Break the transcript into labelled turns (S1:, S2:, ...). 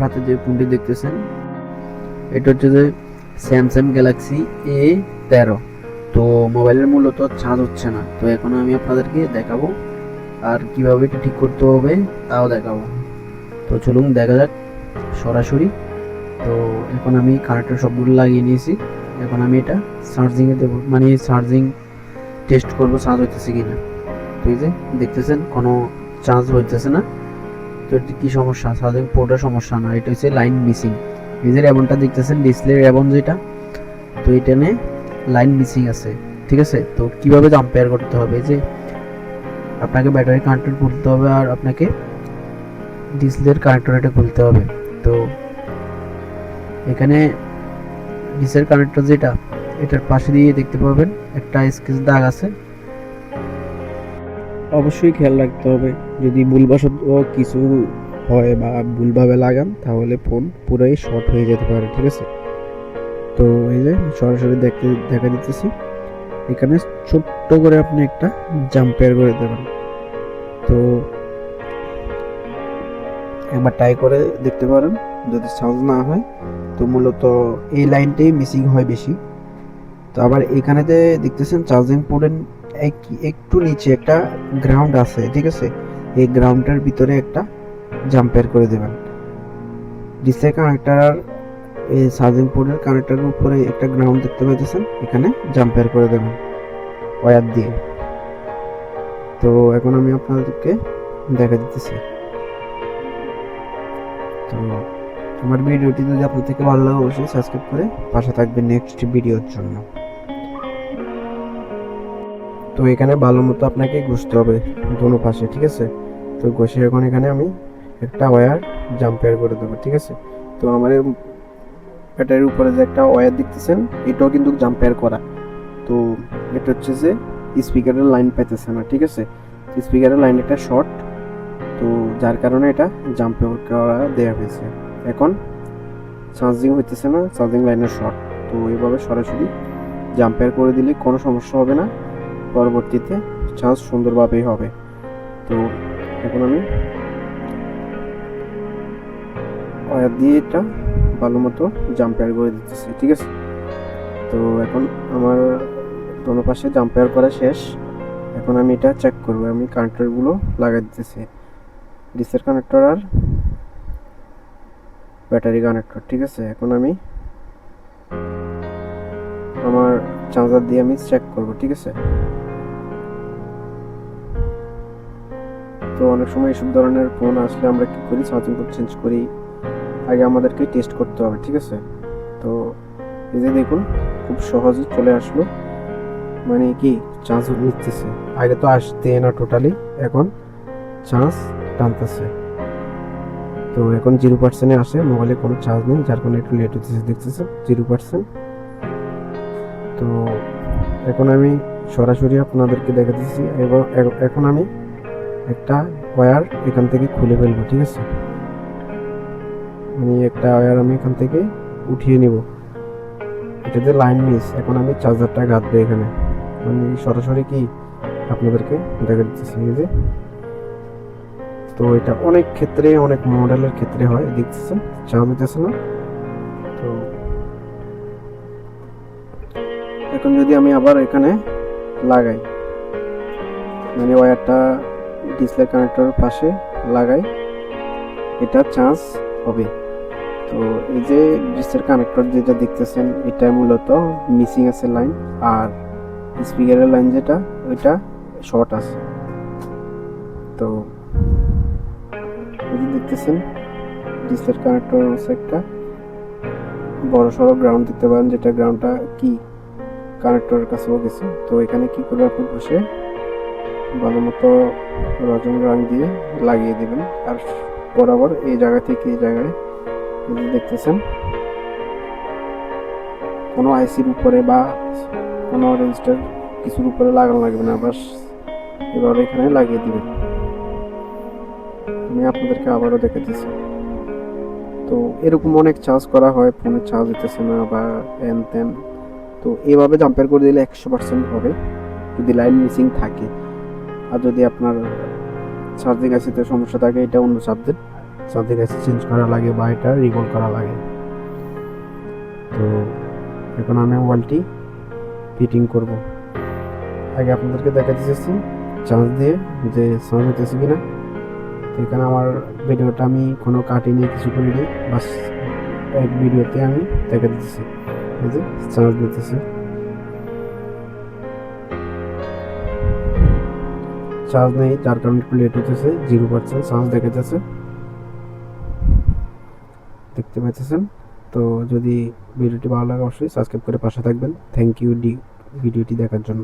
S1: আমার হাতে যে ফোনটি দেখতেছেন, এটা হচ্ছে যে স্যামসাং গ্যালাক্সি এ তেরো। তো মোবাইলের মূলত চার্জ হচ্ছে না। তো এখন আমি আপনাদেরকে দেখাবো আর কীভাবে এটা ঠিক করতে হবে, তাও দেখাবো। তো চলুন দেখা যাক সরাসরি। তো এখন আমি কারেন্টের সবগুলো লাগিয়ে নিয়েছি। এখন আমি এটা চার্জিংয়ে দেবো। মানে চার্জিং টেস্ট করব চার্জ হইতেছে কি না ঠিক আছে দেখতেছেন, কোনো চার্জ হইতেছে না। তো কি সমস্যা? চার্জিং পোর্টের সমস্যা না, এটা হচ্ছে লাইন মিসিং এই যে দেখতেছেন ডিসপ্লে রেবন যেটা, তো এটা নিয়ে লাইন মিসিং আছে, ঠিক আছে? তো কীভাবে জাম্পেয়ার করতে হবে? যে আপনাকে ব্যাটারি কানেক্টর খুলতে হবে আর আপনাকে ডিসপ্লের কানেক্টর এটা খুলতে হবে। তো এখানে ডিসের কানেক্টর যেটা, এটার পাশে দিয়ে দেখতে পাবেন, একটা স্কেচ দাগ আছে।
S2: অবশ্যই খেয়াল রাখতে হবে। যদি ভুলবশত কিছু হয় বা ভুলভাবে লাগান, তাহলে ফোন পুরোই শর্ট হয়ে যেতে পারে, ঠিক আছে? তো এই যে সরাসরি দেখতে, দেখা দিতেছি। এখানে ছোট্ট করে আপনি একটা জাম্পেয়ার করে দেবেন। তো একবার ট্রাই করে দেখতে পারেন। যদি চার্জ না হয়, তো মূলত এই লাইনটাই মিসিং হয় বেশি। তো আবার এখানেতে দেখতেছেন চার্জিং পোর্টের একটু নিচে একটা গ্রাউন্ড আছে, ঠিক আছে? এই গ্রাউন্ডের ভিতরে একটা জাম্পের করে দেবেন। ডিসপ্লে কানেক্টার এই চার্জিং পোর্টের কানেক্টারের উপরে একটা গ্রাউন্ড দেখতে পাইতেছেন, এখানে জাম্পের করে দেবেন ওয়্যার দিয়ে। তো এখন আমি আপনাদেরকে দেখা দিতেছি। তো আমার ভিডিওটি যদি আপনার থেকে ভালো লাগে, অবশ্যই সাবস্ক্রাইব করে পাশে থাকবেন নেক্সট ভিডিওর জন্য। তো এখানে ভালো মতো আপনাকে ঘষতে হবে দোনো পাশে, ঠিক আছে? তো ঘষে এখন এখানে আমি একটা ওয়্যার জাম্পেয়ার করে দেবো, ঠিক আছে? তো আমার ব্যাটারির উপরে যে একটা ওয়্যার দেখতেছেন, এটাও কিন্তু জাম্পেয়ার করা। তো এটা হচ্ছে যে স্পিকারের লাইন পাইতেছে না ঠিক আছে? স্পিকারের লাইন একটা শর্ট তো যার কারণে এটা জাম্পেয়ার করা দেওয়া হয়েছে। এখন চার্জিং হইতেছে না চার্জিং লাইনের শর্ট তো এইভাবে সরাসরি জাম্পেয়ার করে দিলে কোনো সমস্যা হবে না। পরবর্তীতে চার্জ সুন্দরভাবেই হবে। তো এখন আমি ওয়ার দিয়ে এটা ভালো মতো জাম্পেয়ার করে দিতেছি, ঠিক আছে? তো এখন আমার দোনো পাশে জাম্পেয়ার করা শেষ। এখন আমি এটা চেক করব, আমি কানেক্টরগুলো লাগাই দিতেছি। ডিসের কানেক্টর আর ব্যাটারি কানেক্টর ঠিক আছে? এখন আমি আমার চার্জার দিয়ে আমি চেক করব, ঠিক আছে? তো অনেক সময় এসব ধরনের ফোন আসলে আমরা কী করি? চার্জিং পোর্ট চেঞ্জ করি। আগে আমাদেরকে টেস্ট করতে হবে, ঠিক আছে? তো এই যে দেখুন, খুব সহজে চলে আসলো। মানে কি? চার্জ নিতেছে। আগে তো আসতে না টোটালি এখন চান্স টানতেছে। তো এখন জিরো পার্সেন্টে আসে মোবাইলে কোনো চার্জ নেই, যার কারণে একটু লেট হতেছে দেখতেছে জিরো পার্সেন্ট তো এখন আমি সরাসরি আপনাদেরকে দেখা দিচ্ছি এবং এখন আমি একটা ওয়্যার এখান থেকে খুলে ফেলব, ঠিক আছে? মানে একটা ওয়্যার আমি এখান থেকে উঠিয়ে নিব। এটাতে লাইন মিস এখন আমি চার্জারটা গাঁথবো এখানে। মানে সরাসরি কি আপনাদেরকে দেখা এই যে। তো এটা অনেক ক্ষেত্রে, অনেক মডেলের ক্ষেত্রে হয়, দেখতেছেন? চার্জ হইতেছে না? তো এখন যদি আমি আবার এখানে লাগাই মানে ওয়্যারটা ডিসপ্লে কানেক্টরের পাশে লাগাই, এটা চার্জ হবে। তো এই যে ডিসপ্লে কানেক্টর যেটা দেখতেছেন, এটা মূলত মিসিং আছে লাইন আর স্পিকারের লাইন যেটা, ওইটা শর্ট আছে। তো এই যে দেখতেছেন ডিসপ্লে কানেক্টর হচ্ছে একটা বড় সড়ো গ্রাউন্ড দেখতে পারেন, যেটা গ্রাউন্ডটা কি কানেক্টরের কাছেও গেছে। তো এখানে কি করবে আপনি বসে ভালো মতো রজন রং দিয়ে লাগিয়ে দেবেন। আর বরাবর এই জায়গা থেকে এই জায়গায় দেখতেছেন, কোনো আইসির উপরে বা কোনো রেজিস্টার কিছুর উপরে লাগানো লাগবে না, বাস এভাবে এখানে লাগিয়ে দিবেন। আমি আপনাদেরকে আবারও দেখে দিচ্ছি তো এরকম অনেক চার্জ করা হয় ফোনে চার্জ দিতেছে না বা হ্যান ত্যান তো এভাবে জাম্পের করে দিলে একশো পার্সেন্ট হবে। যদি লাইন মিসিং থাকে। আর যদি আপনার চার্জিং আইসিতে সমস্যা থাকে, এটা অন্য সাবজেক্ট চার্জিং আইসি চেঞ্জ করা লাগে বা এটা রিভলভ করা লাগে। তো এখন আমি মোবাইলটি ফিটিং করব। আগে আপনাদেরকে দেখাতে চাচ্ছি চার্জ দিয়ে যে সাউন্ড হতেছে কি না এখানে আমার ভিডিওটা আমি কোনো কাটি কাটিনি, কিছু করিনি। বাস এক ভিডিওতে আমি দেখা দিতেছি এই যে চার্জ দিতেছে। চার্জ নেই, যার কারণে একটু লেট হতেছে জিরো পার্সেন্ট চার্জ দেখা যাচ্ছে। দেখতে পাচ্ছেন তো যদি ভিডিওটি ভালো লাগে, অবশ্যই সাবস্ক্রাইব করে পাশে থাকবেন। থ্যাংক ইউ ডি ভিডিওটি দেখার জন্য।